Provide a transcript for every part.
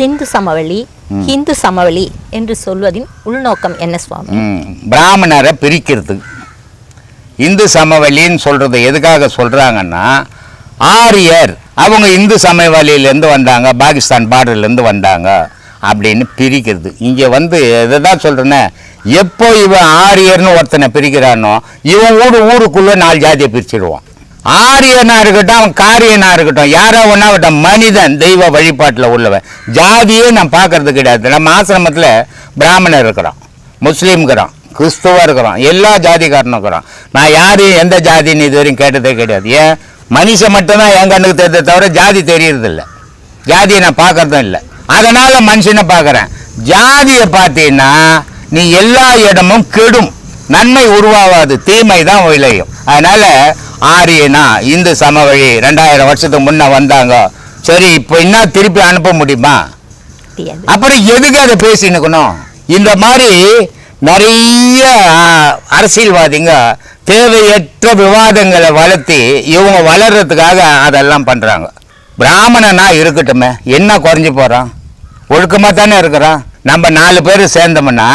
சிந்து சமவெளி ஹிந்து சமவெளி என்று சொல்வதின் உள்நோக்கம் என்ன சுவாமி? பிராமணரை பிரிக்கிறது. இந்து சமவெளின்னு சொல்றது எதுக்காக சொல்றாங்கன்னா ஆரியர் அவங்க இந்து சமவெளியிலேருந்து வந்தாங்க பாகிஸ்தான் பார்டர்லேருந்து வந்தாங்க அப்படின்னு பிரிக்கிறது. இங்கே வந்து இதை தான் சொல்கிறேன்னே எப்போ இவன் ஆரியர்னு ஒருத்தனை பிரிக்கிறானோ இவன் ஊடு ஊருக்குள்ளே நாலு ஜாதியை பிரிச்சிடுவான் ஆரியனா இருக்கட்டும் அவன் காரியனா இருக்கட்டும் யாரோ ஒன்றா இருக்கட்டும் மனிதன் தெய்வ வழிபாட்டில் உள்ளவன். ஜாதியே நான் பார்க்கறது கிடையாது. நம்ம ஆசிரமத்தில் பிராமணர் இருக்கிறோம் முஸ்லீம் இருக்கிறோம் கிறிஸ்துவ இருக்கிறோம் எல்லா ஜாதிக்காரனும் இருக்கிறோம் நான் யாரையும் எந்த ஜாதின்னு இது வரையும் கேட்டதே கிடையாது. ஏன்? மனுஷன் மட்டும்தான் என் கண்ணுக்கு தெரியுதே தவிர ஜாதி தெரியறதில்ல. ஜாதியை நான் பார்க்கறதும் இல்லை. அதனால் மனுஷனை பார்க்குறேன்? ஜாதியை பார்த்தீங்கன்னா நீ எல்லா இடமும் கெடும். நன்மை உருவாகாது. தீமை தான் விளையும். அதனால் ஆரியனா? இந்து சமவழி ரெண்டாயிரம் வருஷத்துக்கு முன்ன வந்தாங்க. சரி இப்போ என்ன திருப்பி அனுப்ப முடியுமா? அப்புறம் எதுக்கு அதை பேசினுக்கணும் இந்த மாதிரி நிறைய அரசியல்வாதிங்க தேவையற்ற விவாதங்களை வளர்த்தி இவங்க வளர்றதுக்காக அதெல்லாம் பண்றாங்க. பிராமணனா இருக்கட்டுமே. என்ன குறைஞ்சு போறான்? ஒழுக்கமாக தானே இருக்கிறான்? நம்ம நாலு பேர் சேர்ந்தோம்னா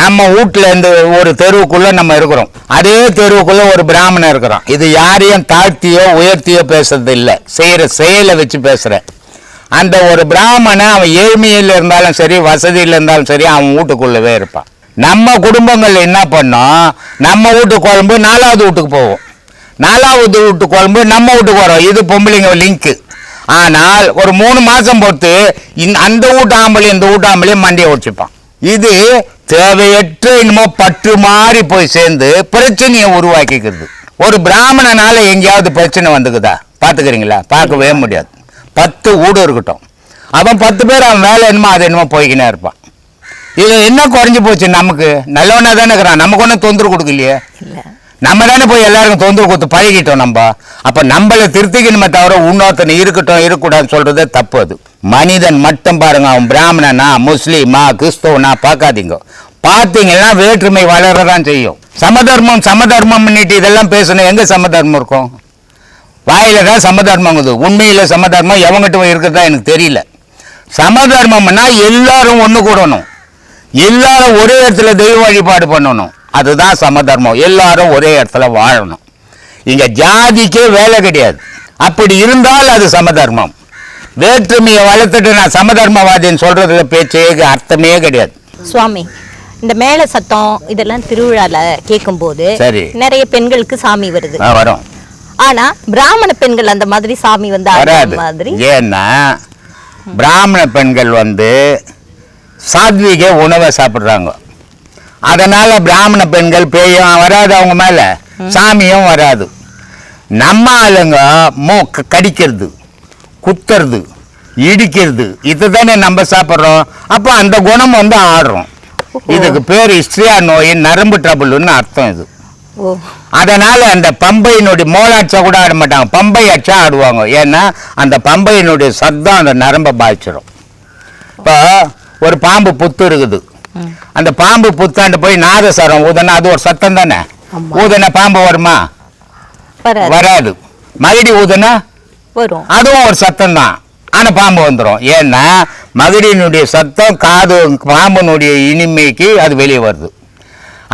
நம்ம வீட்டில் இருந்து ஒரு தெருவுக்குள்ளே நம்ம இருக்கிறோம். அதே தெருவுக்குள்ளே ஒரு பிராமணன் இருக்கிறோம் இது யாரையும் தாழ்த்தியோ உயர்த்தியோ பேசுறது இல்லை. செய்கிற செயலை வச்சு பேசுகிறேன் அந்த ஒரு பிராமணன் அவன் ஏழ்மையில் இருந்தாலும் சரி வசதியில் இருந்தாலும் சரி அவன் வீட்டுக்குள்ளவே இருப்பான். நம்ம குடும்பங்கள் என்ன பண்ணோம் நம்ம வீட்டு குழம்பு நாலாவது வீட்டுக்கு போவோம் நாலாவது வீட்டு குழம்பு நம்ம வீட்டுக்கு வரும். இது பொம்பளைங்க லிங்க்கு ஆனால் ஒரு மூணு மாதம் பொறுத்து இந்த அந்த வீட்டு ஆம்பளையும் இந்த வீட்டு ஆம்பளையும் மண்டியை ஒடிச்சுப்பான் இது தேவையற்ற என்னமோ பற்று மாறி போய் சேர்ந்து பிரச்சனையை உருவாக்கிக்கிறது. ஒரு பிராமணனால எங்கேயாவது பிரச்சனை வந்துக்குதா? பார்த்துக்கிறீங்களா? பார்க்கவே முடியாது. பத்து வீடு இருக்கட்டும். அவன் பத்து பேர் அவன் வேலை என்னமோ அது என்னமோ போய்க்கினே இருப்பான். இது என்ன குறைஞ்சி போச்சு நமக்கு? நல்லவனா தானே இருக்கிறான். நமக்கு ஒன்றும் தொந்தரவு கொடுக்கலையே. இல்லை. நம்ம தானே போய் எல்லாருக்கும் தொந்தரவு கொடுத்து பழகிட்டோம் நம்ம. அப்போ நம்மளை திருத்திக்கணுமே தவிர இன்னொருத்தனை இருக்கட்டும் இருக்கக்கூடாதுன்னு சொல்கிறது தப்பு அது. மனிதன் மட்டும் பாருங்க அவன் பிராமணனா முஸ்லீமா கிறிஸ்தவனா பார்க்காதீங்க. பார்த்தீங்கன்னா வேற்றுமை வளரதான் செய்யும். சமதர்மம் சமதர்மம் இதெல்லாம் பேசணும். எங்கே சமதர்மம் இருக்கும்? வாயில தான் சமதர்மங்குது உண்மையில் சமதர்மம் எவங்கிட்ட இருக்கிறதா எனக்கு தெரியல. சமதர்மம்னா எல்லாரும் ஒன்று கூடணும். எல்லாரும் ஒரே இடத்துல தெய்வ வழிபாடு பண்ணணும். அதுதான் சமதர்மம். எல்லாரும் ஒரே இடத்துல வாழணும். இங்க ஜாதிக்கே வேலை கிடையாது. அப்படி இருந்தால் அது சமதர்மம். வேற்றுமையை வளர்த்துட்டு நான் சமதர்மவாதின்னு சொல்றதுல பேச்சே அர்த்தமே கிடையாது. சுவாமி இந்த மேல சத்தம் இதெல்லாம் திருவிழால கேட்கும்போது. நிறைய பெண்களுக்கு சாமி வருது. வரும். ஆனா பிராமண பெண்கள் அந்த மாதிரி சாமி வந்து மாதிரி ஏன்னா பிராமண பெண்கள் வந்து சாத்விக உணவை சாப்பிட்றாங்க. அதனால பிராமண பெண்கள் பேயும் வராது அவங்க மேல. சாமியும் வராது. நம்ம ஆளுங்க மூ கடிக்கிறது குத்துறது இடிக்கிறது இதுதானே நம்ம சாப்பிட்றோம். அப்போ அந்த குணம் வந்து ஆடுறோம் இதுக்கு பேர் ஹிஸ்ட்ரியா நோய் நரம்பு ட்ரபுள்னு அர்த்தம் இது. அதனால அந்த பம்பையினுடைய மோளாச்சா கூட ஆட மாட்டாங்க. பம்பை அச்சா ஆடுவாங்க. ஏன்னா அந்த பம்பையினுடைய சத்தம் அந்த நரம்பை பாய்ச்சிரும். இப்போ ஒரு பாம்பு புத்து இருக்குது. அந்த பாம்பு புத்தாண்டு போய் நாதஸ்வரம் ஊதனா அது ஒரு சத்தம் தானே. ஊதனா பாம்பு வருமா? வராது. மகிடி ஊதுனா? வரும். அதுவும் ஒரு சத்தம் தான். ஆனால் பாம்பு வந்துடும் ஏன்னா மகிழினுடைய சத்தம் காது பாம்பினுடைய இனிமைக்கு அது வெளியே வருது.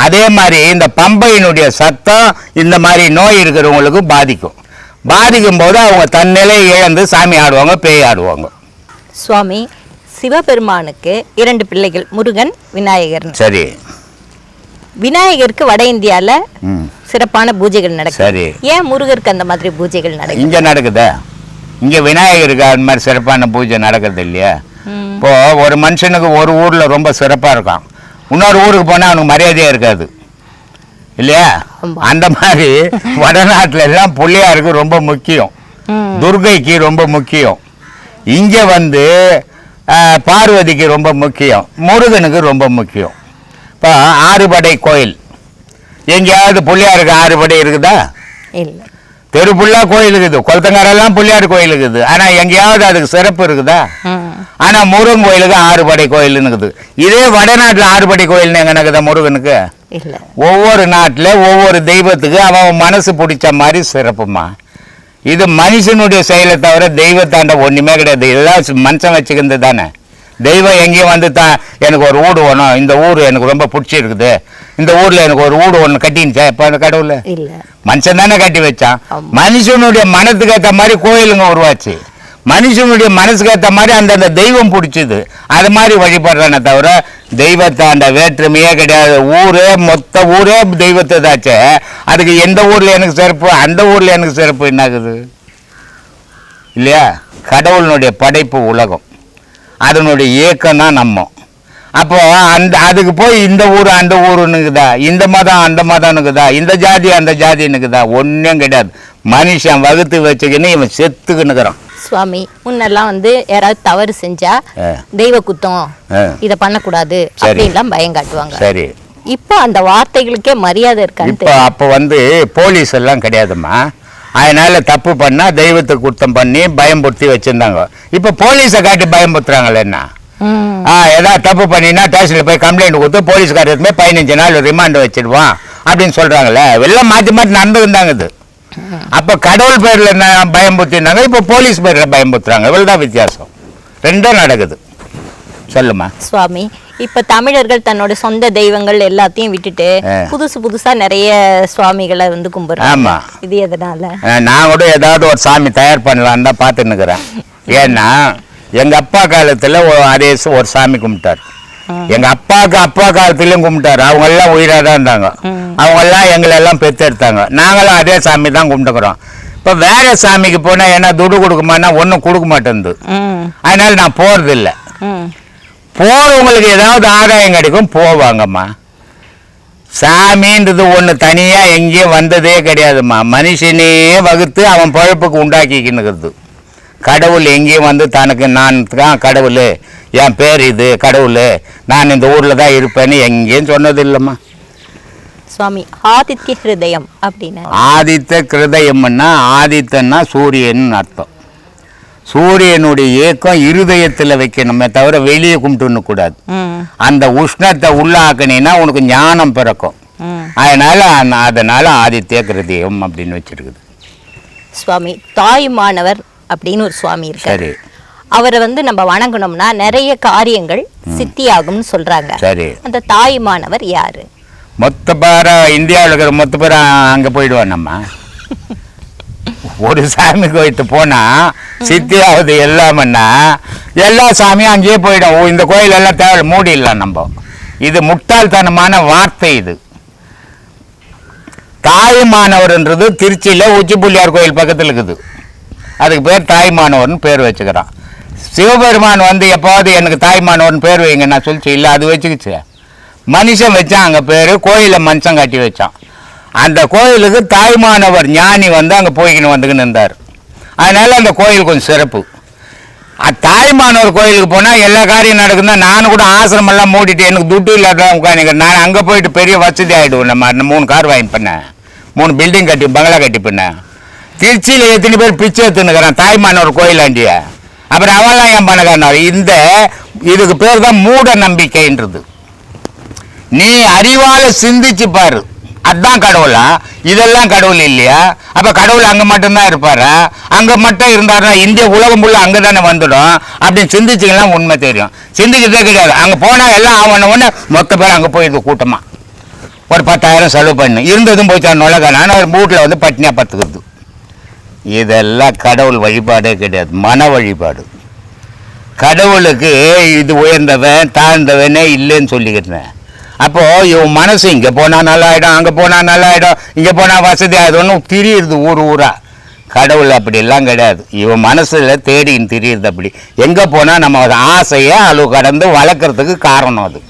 அதே மாதிரி இந்த பம்பையினுடைய சத்தம் இந்த மாதிரி நோய் இருக்கிறவங்களுக்கு பாதிக்கும். பாதிக்கும் போது அவங்க தன்னிலை இழந்து சாமி ஆடுவாங்க பேய் ஆடுவாங்க. சுவாமி சிவபெருமானுக்கு இரண்டு பிள்ளைகள் முருகன் விநாயகர். சரி. விநாயகருக்கு வட இந்தியால சிறப்பான பூஜைகள் நடக்கும் சரி. ஏன் முருகருக்கு அந்த மாதிரி பூஜைகள் நடக்கும் இங்கே நடக்குதா? இங்கே விநாயகருக்கு அது மாதிரி சிறப்பான பூஜை நடக்கிறது இல்லையா. இப்போ ஒரு மனுஷனுக்கு ஒரு ஊரில் ரொம்ப சிறப்பாக இருக்கான். இன்னொரு ஊருக்கு போனால் அவனுக்கு மரியாதையே இருக்காது. இல்லையா. அந்த மாதிரி வடநாட்டுல எல்லாம் பிள்ளையாருக்கு ரொம்ப முக்கியம். துர்கைக்கு ரொம்ப முக்கியம். இங்கே வந்து பார்வதிக்கு ரொம்ப முக்கியம் முருகனுக்கு ரொம்ப முக்கியம். இப்போ ஆறுபடை கோயில் எங்கேயாவது பிள்ளையாருக்கு ஆறுபடை இருக்குதா? இல்ல. தெரு ஃபுல்லாக கோயில் இருக்குது கொளத்தங்காரெல்லாம் பிள்ளையார் கோயில் இருக்குது ஆனால் எங்கேயாவது அதுக்கு சிறப்பு இருக்குதா. ஆனால் முருகன் கோயிலுக்கு ஆறுபடை கோயில்னு இருக்குது. இதே வடநாட்டில் ஆறுபடை கோயில்னு எங்கே நடக்குதா முருகனுக்கு? ஒவ்வொரு நாட்டில் ஒவ்வொரு தெய்வத்துக்கு அவன் மனசு பிடிச்ச மாதிரி சிறப்புமா? இது மனுஷனுடைய செயலை தவிர தெய்வத்தாண்ட ஒண்ணுமே கிடையாது. எல்லாம் மனுஷன் வச்சுக்கிறது தானே. தெய்வம் எங்கேயும் வந்து தான் எனக்கு ஒரு வீடு வேணும். இந்த ஊர் எனக்கு ரொம்ப பிடிச்சிருக்குது. இந்த ஊர்ல எனக்கு ஒரு வீடு ஒன்று கட்டினுச்சா இப்போ அந்த கடவுள்? மனுஷன் தானே கட்டி வச்சான். மனுஷனுடைய மனத்துக்கு ஏற்ற மாதிரி கோயிலுங்க உருவாச்சு. மனுஷனுடைய மனசுக்கு ஏற்ற மாதிரி அந்தந்த தெய்வம் பிடிச்சது. அது மாதிரி வழிபடுறானே தவிர தெய்வத்தாண்ட வேற்றுமையே கிடையாது. ஊரே மொத்த ஊரே தெய்வத்தை தாச்சே. அதுக்கு எந்த ஊரில் எனக்கு சிறப்பு? அந்த ஊரில் எனக்கு சிறப்பு என்னாகுது? இல்லையா? கடவுளினுடைய படைப்பு உலகம். அதனுடைய இயக்கம் தான் நம்ம. அப்போ அந்த அதுக்கு போய் இந்த ஊர் அந்த ஊருன்னுக்குதா? இந்த மதம் அந்த மதம்னுக்குதா? இந்த ஜாதி அந்த ஜாதின்னுக்குதா? ஒன்றும் கிடையாது. மனுஷன் வகுத்து வச்சுக்கின்னு இவன் செத்துக்கின்னுக்குறான். சுவாமி முன்னெல்லாம் வந்து யாராவது தவறு செஞ்சா. தெய்வ குத்தம். இத பண்ணக்கூடாது. அப்படின்லாம் பயம் காட்டுவாங்க சரி இப்போ அந்த வார்த்தைகளுக்கே மரியாதை இப்போ அப்போ வந்து போலீஸ் எல்லாம் கிடையாதும்மா அதனால தப்பு பண்ணா தெய்வத்தை குத்தம் பண்ணி பயம்படுத்தி வச்சிருந்தாங்க இப்போ போலீஸை காட்டி பயம்படுத்துறாங்களே என்ன ம். ஆ ஏதாவது தப்பு பண்ணினா ஸ்டேஷனில் போய் கம்ப்ளைண்ட் கொடுத்து போய் பதினஞ்சு நாள் ரிமாண்ட் வச்சிடுவான் அப்படின்னு சொல்றாங்களே எல்லாம் மாற்றி மாற்றி நடந்துருந்தாங்க இது அப்போ கடவுள் பேரில் என்ன பயம்படுத்தினாங்க இப்போ போலீஸ் பேரில் பயம்படுத்துறாங்க இவ்வளோதான் வித்தியாசம். ரெண்டும் நடக்குது. சொல்லுமா சுவாமி இப்ப தமிழர்கள் தன்னோட சொந்த தெய்வங்கள் எல்லாத்தையும் விட்டுட்டு. புதுசு புதுசா நிறைய சுவாமிகளை வந்து கும்பிடுறாங்க. ஆமா. இது எதனால? நான் கூட ஏதாவது ஒரு சாமி தயார் பண்ணலான்னு தான் பார்த்துன்னு இருக்கிறேன் ஏன்னா எங்க அப்பா காலத்துல ஒரு அதே ஒரு சாமி கும்பிட்டார். எங்க அப்பாவுக்கு அப்பா காலத்துலயும் கும்பிட்டாரு. அவங்க எல்லாம் உயிரா தான் இருந்தாங்க. அவங்க எல்லாம் எங்களை எல்லாம் பெத்தெடுத்தாங்க நாங்களும் அதே சாமி தான் கும்பிட்டுக்கிறோம். இப்ப வேற சாமிக்கு போனா என்ன துடு கொடுக்குமான்னா ஒன்றும் கொடுக்க மாட்டேங்குது அதனால நான் இல்லை ம். போறவங்களுக்கு ஏதாவது ஆதாயம் கிடைக்கும் போவாங்கம்மா. சாமின்றது ஒன்று தனியாக எங்கேயும் வந்ததே கிடையாதும்மா. மனுஷனே வகுத்து அவன் பழப்புக்கு உண்டாக்கிக்கின்னுக்கிறது கடவுள் எங்கேயும் வந்து தனக்கு நான் தான் கடவுள். என் பேர் இது கடவுள். நான் இந்த ஊரில் தான் இருப்பேன்னு எங்கேயும் சொன்னது இல்லைம்மா சுவாமி ஆதித்ய ஹிருதயம் அப்படின்னு. ஆதித்த கிருதயம்னா ஆதித்தன்னா சூரியன் அர்த்தம். சூரியனுடைய இயக்கம் இருதயத்தில் வைக்கணுமே தவிர வெளியே கும்பிட்டுன்னு கூடாது. அந்த உஷ்ணத்தை உள்ளாக்கினீன்னா உனக்கு ஞானம் பிறக்கும். அதனால அதனால ஆதித்ய கிருதயம் அப்படின்னு வச்சிருக்குது. சுவாமி தாயுமானவர் அப்படின்னு ஒரு சுவாமி இருக்காரு. அவரை வந்து நம்ம வணங்கணும்னா நிறைய காரியங்கள் சித்தியாகும்னு சொல்றாங்க. சரி. அந்த தாயுமானவர் யாரு? மொத்த பேர இந்தியாவில் இருக்கிற மொத்த பேரும் அங்கே போயிடுவோம் நம்ம. ஒரு சாமி கோயிலுக்கு போனா சித்தியாவது எல்லாமன்னா எல்லா சாமியும் அங்கேயே போயிடும். ஓ இந்த கோயில் எல்லாம் தேவை மூடிடலாம் நம்ம. இது முட்டாள்தனமான வார்த்தை இது. தாய்மானவர்ன்றது திருச்சியில் உச்சிப்புள்ளியார் கோயில் பக்கத்தில் இருக்குது. அதுக்கு பேர் தாய்மானவர்னு பேர் வச்சுக்கிறான். சிவபெருமான் வந்து எப்போது எனக்கு தாய்மானவர்னு பேர் வைங்க நான் சொல்லிச்சு இல்லை அது வச்சுக்கிச்சு. மனுஷன் வச்சான் அங்கே பேர் கோயிலில் மனுஷன் கட்டி வச்சான். அந்த கோயிலுக்கு தாய்மானவர் ஞானி வந்து அங்கே போய்க்கின்னு வந்துக்கின்னு இருந்தார். அதனால் அந்த கோயில் கொஞ்சம் சிறப்பு. தாய்மானவர் கோயிலுக்கு போனால் எல்லா காரியம் நடக்குதுன்னா நானும் கூட ஆசிரமெல்லாம் மூடிட்டு எனக்கு துட்டு இல்லாத உட்காந்து நான் அங்கே போயிட்டு பெரிய வசதி ஆகிடுவேன் நம்ம மூணு கார் வாங்கி பண்ணேன் மூணு பில்டிங் கட்டி பங்களா கட்டி பண்ணேன் திருச்சியில் எத்தனை பேர் பிச்சை எடுத்துன்னுக்குறான் தாய்மானவர் கோயிலாண்டிய அப்புறம் அவன்லாம் ஏன் பண்ணக்காரனார் இந்த இதுக்கு பேர் தான் மூட நம்பிக்கைன்றது. நீ அறிவால சிந்திச்சு பாரு. அதான் கடவுளா? இதெல்லாம் கடவுள் இல்லையா? அப்ப கடவுள் அங்க மட்டும்தான் இருப்பாரா? அங்க மட்டும் இருந்தாருன்னா இந்திய உலகம் ஃபுல்லாக அங்க தானே வந்துடும்? அப்படின்னு சிந்திச்சிங்கன்னா உண்மை தெரியும். சிந்திக்கிறதே கிடையாது. அங்க போனா எல்லாம் அவன மொத்த பேர் அங்க போயிடுது கூட்டமா. ஒரு பத்தாயிரம் செலவு பண்ணு. இருந்ததும் போய் நுழகான ஆனால் ஒரு வீட்டில் வந்து பட்டினியாக பத்துக்கிறது. இதெல்லாம் கடவுள் வழிபாடே கிடையாது. மன வழிபாடு. கடவுளுக்கு இது உயர்ந்தவன் தாழ்ந்தவனே இல்லைன்னு சொல்லிக்கிறேன் அப்போ இவன் மனசு இங்கே போனால் நல்லாயிடும் அங்கே போனால் நல்லாயிடும் இங்கே போனால் வசதி ஒன்றும் திரியுது ஊர் ஊராக கடவுள் அப்படிலாம் கிடையாது. இவன் மனசில் தேடின்னு திரியுது அப்படி. எங்கே போனால் நம்ம ஆசையை அளவு கடந்து வளர்க்குறதுக்கு காரணம் அது.